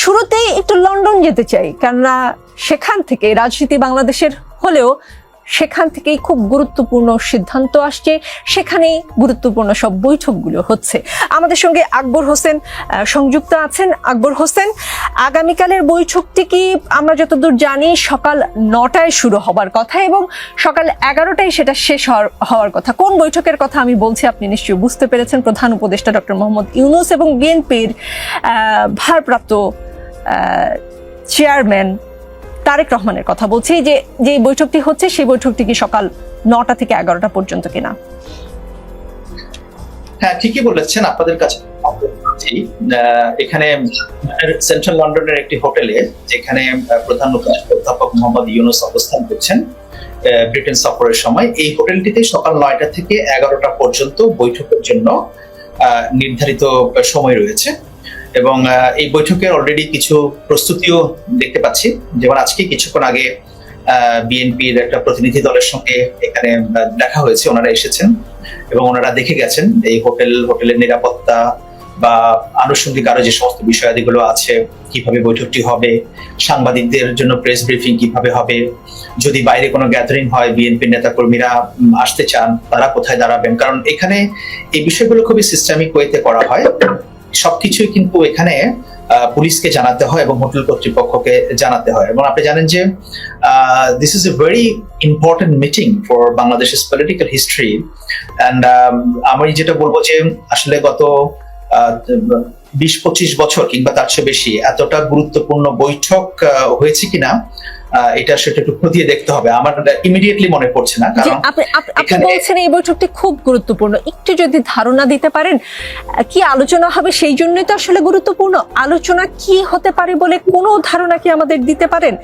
শুরুতেই একটু লন্ডন যেতে চাই, কেননা সেখান থেকে রাজনীতি বাংলাদেশের হলেও সেখান থেকেই খুব গুরুত্বপূর্ণ সিদ্ধান্ত আসছে, সেখানেই গুরুত্বপূর্ণ সব বৈঠকগুলো হচ্ছে। আমাদের সঙ্গে আকবর হোসেন সংযুক্ত আছেন। আকবর হোসেন, আগামীকালের বৈঠকটি কি আমরা যতদূর জানি সকাল নটায় শুরু হবার কথা এবং সকাল এগারোটায় সেটা শেষ হওয়ার কথা। কোন বৈঠকের কথা আমি বলছি আপনি নিশ্চয়ই বুঝতে পেরেছেন। প্রধান উপদেষ্টা ডক্টর মোহাম্মদ ইউনুস এবং বিএনপির ভারপ্রাপ্ত চেয়ারম্যান তারেক রহমানের কথা বলছি, যে যে বৈঠকটি হচ্ছে সেই বৈঠকটি কি সকাল নটা থেকে এগারোটা পর্যন্ত কিনা? হ্যাঁ ঠিকই বলেছেন আপনাদের কাছে। এখানে সেন্ট্রাল লন্ডনের একটি হোটেলে, যেখানে প্রধান অধ্যাপক মোহাম্মদ ইউনুস অবস্থান করছেন ব্রিটেন সফরের সময়। এই হোটেলটিতে সকাল নয়টা থেকে এগারোটা পর্যন্ত বৈঠকের জন্য নির্ধারিত সময় রয়েছে। এবং এই বৈঠকের অলরেডি কিছু প্রস্তুতিও দেখতে পাচ্ছি। যেমন আজকে কিছুক্ষণ আগে বিএনপির একটা প্রতিনিধি দলের সঙ্গে এখানে দেখা হয়েছে, ওনারা এসেছেন এবং ওনারা দেখে গেছেন এই হোটেল, হোটেলের নিরাপত্তা বা আনুষঙ্গিক আরও যে সমস্ত বিষয়াদিগুলো আছে, কীভাবে বৈঠকটি হবে, সাংবাদিকদের জন্য প্রেস ব্রিফিং কীভাবে হবে, যদি বাইরে কোনো গ্যাদারিং হয় বিএনপি নেতা কর্মীরা আসতে চান, তারা কোথায় দাঁড়াবেন? কারণ এখানে এই বিষয়গুলো খুবই সিস্টেমিক ওয়েতে করা হয়। সবকিছুই কিন্তু এখানে পুলিশকে জানাতে হয় এবং হোটেল কর্তৃপক্ষকে জানাতে হয়। এবং আপনি জানেন যে this is a very important meeting for বাংলাদেশের পলিটিক্যাল হিস্ট্রি অ্যান্ড আমি যেটা বলব যে, আসলে গত বিশ পঁচিশ বছর কিংবা তার চেয়ে বেশি এতটা গুরুত্বপূর্ণ বৈঠক হয়েছে কিনা এটা সেটা একটু খতিয়ে দেখতে হবে। আমার ইমিডিয়েটলি মনে পড়ছে না কারণ আপনি আপনি বলছেন এই বৈঠকটি খুব গুরুত্বপূর্ণ। একটু যদি ধারণা দিতে পারেন কি আলোচনা হবে সেই জন্যই তো আসলে গুরুত্বপূর্ণ। আলোচনা কি হতে পারে বলে কোনো ধারণা কি আমাদের দিতে পারেন?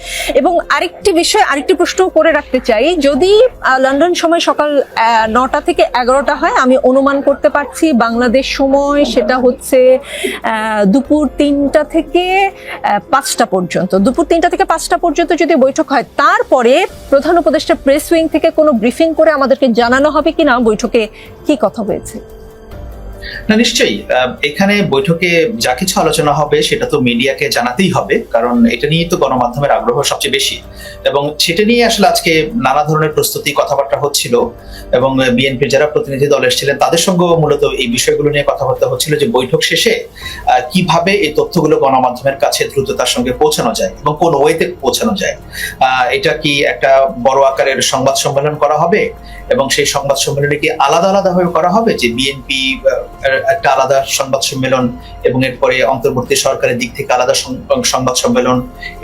এবং আরেকটি বিষয় আরেকটি প্রশ্ন করে রাখতে চাই যদি লন্ডন সময় সকাল নটা থেকে এগারোটা হয় আমি অনুমান করতে পারছি বাংলাদেশ সময় সেটা হচ্ছে আহ, দুপুর তিনটা থেকে পাঁচটা পর্যন্ত। দুপুর তিনটা থেকে পাঁচটা পর্যন্ত যদি বৈঠক হয়। তারপরে প্রধান উপদেষ্টা প্রেস উইং থেকে কোনো ব্রিফিং করে আমাদেরকে জানানো হবে কিনা বৈঠকে কি কথা হয়েছে? না, নিশ্চয়ই। এখানে বৈঠকে যা কিছু আলোচনা হবে সেটা তো মিডিয়াকে জানাতেই হবে, কারণ এটা নিয়ে তো গণমাধ্যমের আগ্রহ সবচেয়ে বেশি। এবং সেটা নিয়ে আসলে আজকে নানা ধরনের প্রস্তুতি, কথাবার্তা হচ্ছিল, এবং বিএনপির যারা প্রতিনিধি দল এসেছিলেন, তাদের সঙ্গেও মূলত এই বিষয়গুলো নিয়ে কথাবার্তা হচ্ছিল যে বৈঠক শেষে কীভাবে এই তথ্যগুলো গণমাধ্যমের কাছে দ্রুততার সঙ্গে পৌঁছানো যায় এবং কোন ওয়েতে পৌঁছানো যায়। এটা কি একটা বড় আকারের সংবাদ সম্মেলন করা হবে? এবং সেই সংবাদ সম্মেলনে কি আলাদা আলাদা ভাবে করা হবে যে বিএনপি একটা আলাদা সংবাদ সম্মেলন এবং এরপরে অন্তর্বর্তী সরকারের দিক থেকে আলাদা সংবাদ সম্মেলন।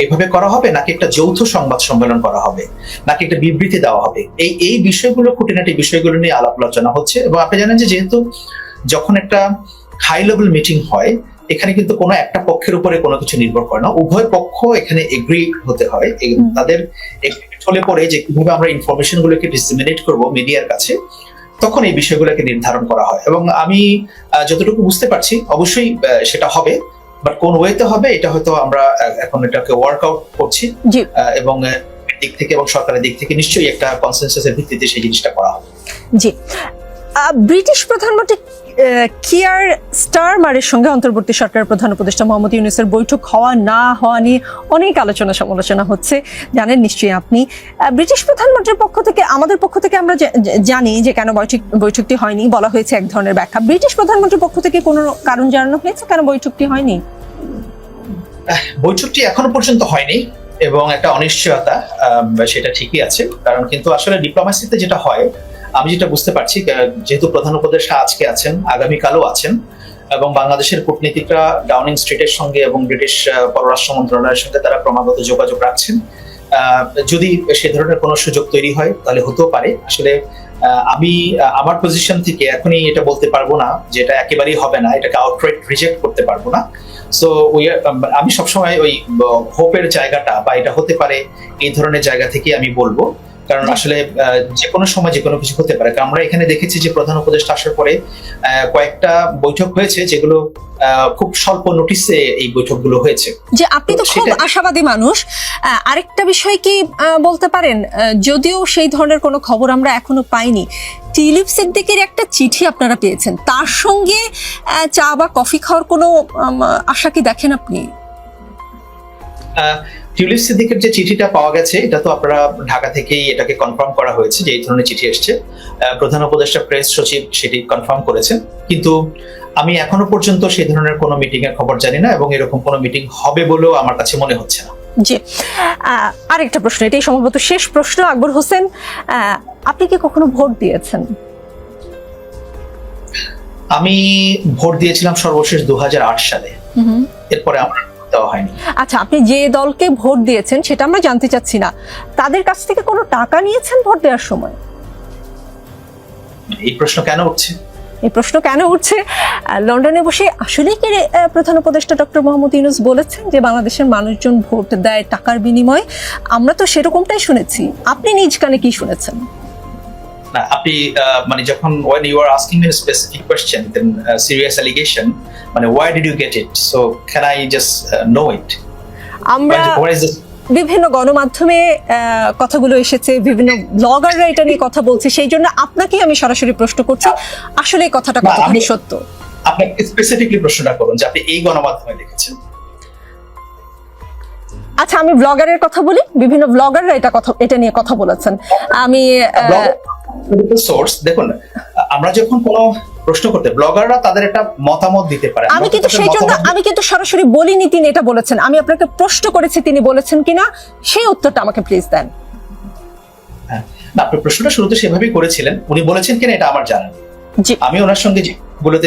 এভাবে করা হবে নাকি একটা যৌথ সংবাদ সম্মেলন করা হবে? নাকি একটা বিবৃতি দেওয়া হবে? এই এই বিষয়গুলো খুঁটিনাটি বিষয়গুলো নিয়ে আলাপ আলোচনা হচ্ছে এবং আপনি জানেন যে যেহেতু যখন একটা হাই লেভেল মিটিং হয় এখানে কিন্তু কোনো একটা পক্ষের উপরে কোনো কিছু নির্ভর করে না। উভয় পক্ষ এখানে এগ্রি হতে হয়। তাদের হলে পরে যে কীভাবে আমরা ইনফরমেশন গুলোকে ডিসিমিনেট করব মিডিয়ার কাছে। তখন এই বিষয়গুলোকে নির্ধারণ করা হয়। এবং আমি যতটুকু বুঝতে পারছি অবশ্যই সেটা হবে। বাট কোন ওয়েতে হবে এটা হয়তো আমরা এখন এটাকে ওয়ার্কআউট করছি। এবং দিক থেকে এবং সরকারের দিক থেকে নিশ্চয়ই একটা কনসেনসাসের ভিত্তিতে সেই জিনিসটা করা হবে। জি। ব্রিটিশ প্রধানমন্ত্রী কিয়ার স্টারমারের সঙ্গে অন্তর্বর্তী সরকারের প্রধান উপদেষ্টা মোহাম্মদ ইউনুসের বৈঠক হওয়া না হওয়া নিয়ে অনেক আলোচনা সমালোচনা হচ্ছে। জানেন নিশ্চয়ই আপনি। ব্রিটিশ প্রধানমন্ত্রীর পক্ষ থেকে, আমাদের পক্ষ থেকে আমরা জানি যে কেন বৈঠক, বৈঠকটি হয়নি, বলা হয়েছে এক ধরনের ব্যাখ্যা। ব্রিটিশ প্রধানমন্ত্রীর পক্ষ থেকে কোনো কারণ জানানো হয়েছে? কেন বৈঠকটি হয়নি? বৈঠকটি এখনও পর্যন্ত হয়নি এবং একটা অনিশ্চয়তা সেটা ঠিকই আছে। কারণ কিন্তু আসলে ডিপ্লোমেসিতে যেটা হয় আমি যেটা বুঝতে পারছি যেহেতু প্রধান উপদেষ্টা আজকে আছেন, আগামীকালও আছেন, এবং বাংলাদেশের কূটনীতিকরা ডাউনিং স্ট্রিটের সঙ্গে এবং ব্রিটিশ পররাষ্ট্র মন্ত্রণালয়ের সঙ্গে তারা ক্রমাগত যোগাযোগ রাখছেন। যদি সে ধরনের কোনো সুযোগ তৈরি হয়, তাহলে হতেও পারে। আসলে আমি আমার পজিশন থেকে এখনই এটা বলতে পারব না যে এটা একেবারেই হবে না, এটাকে আউটরাইট রিজেক্ট করতে পারব না। সো ওই আমি সবসময় ওই হোপের জায়গাটা বা এটা হতে পারে এই ধরনের জায়গা থেকে আমি বলব। কারণ আসলে যে কোনো সময় যে কোনো কিছু হতে পারে। আমরা এখানে দেখেছি যে প্রধান উপদেষ্টা আসার পরে কয়েকটা বৈঠক হয়েছে যেগুলো খুব স্বল্প নোটিসে এই বৈঠকগুলো হয়েছে। যে আপনি তো খুব আশাবাদী মানুষ। আরেকটা বিষয় কি বলতে পারেন? যদিও সেই ধরনের কোনো খবর আমরা এখনও পাইনি। টিলিপ সিদ্দিকের একটা চিঠি আপনারা পেয়েছেন। তার সঙ্গে চা বা কফি খাওয়ার কোনো আশা কি দেখেন আপনি? আহ, টিউলিপ সিদ্দিকের যে চিঠিটা পাওয়া গেছে এটা তো আপনারা ঢাকা থেকেই এটাকে কনফার্ম করা হয়েছে যে এই ধরনের চিঠি এসছে। প্রধান উপদেষ্টা প্রেস সচিব সেটি কনফার্ম করেছেন। কিন্তু আমি এখনও পর্যন্ত সেই ধরনের কোনো মিটিং এর খবর জানি না এবং এরকম কোনো মিটিং হবে বলেও আমার কাছে মনে হচ্ছে না। জি। আরেকটা প্রশ্ন এটাই সম্ভবত শেষ প্রশ্ন। আকবর হোসেন আপনি কি কখনো ভোট দিয়েছেন? আমি ভোট দিয়েছিলাম সর্বশেষ দু হাজার আট সালে। এরপরে আমার দেওয়া হয়নি। আচ্ছা আপনি যে দলকে ভোট দিয়েছেন সেটা আমরা জানতে চাচ্ছি না। তাদের কাছ থেকে কোনো টাকা নিয়েছেন ভোট দেওয়ার সময়? এই প্রশ্ন কেন উঠছে? এই প্রশ্ন কেন উঠছে? লন্ডনে বসে আসলেই কি প্রধান উপদেষ্টা ডক্টর মোহাম্মদ ইউনুস বলেছেন যে বাংলাদেশের মানুষজন ভোট দেয় টাকার বিনিময়ে? আমরা তো সেরকমটাই শুনেছি। আপনি নিজ কানে কি শুনেছেন? না আপনি মানে যখন are asking me a specific question then uh, serious allegation মানে did you get it? So can i just uh, know it? আমরা বিভিন্ন গণমাধ্যমে কথাগুলো এসেছে বিভিন্ন ব্লগাররা এটা নিয়ে কথা বলছে সেই জন্য আপনাকেই আমি সরাসরি প্রশ্ন করছি আসলে এই কথাটা না, কতখানি সত্য? আপনাকে স্পেসিফিকলি প্রশ্নটা করুন যে আপনি এই গণমাধ্যমে দেখেছেন আচ্ছা আমি ব্লগারের কথা বলি বিভিন্ন ব্লগাররা এটা কথা এটা নিয়ে কথা বলেছেন। আমি সোর্স দেখুন আমরা যখন কোনো প্রশ্ন করতে ব্লগাররা তাদের একটা মতামত দিতে পারে। আমি কিন্তু সেই জন্য আমি কিন্তু সরাসরি বলিনি তিনি এটা বলেছেন। আমি আপনাকে প্রশ্ন করেছি তিনি বলেছেন কিনা সেই উত্তরটা আমাকে প্লিজ দেন। হ্যাঁ, না আপনি প্রশ্নটা শুরুতে সেভাবেই করেছিলেন উনি বলেছেন কিনা এটা আমার জানা। আমি ওনার সঙ্গে যেগুলোতে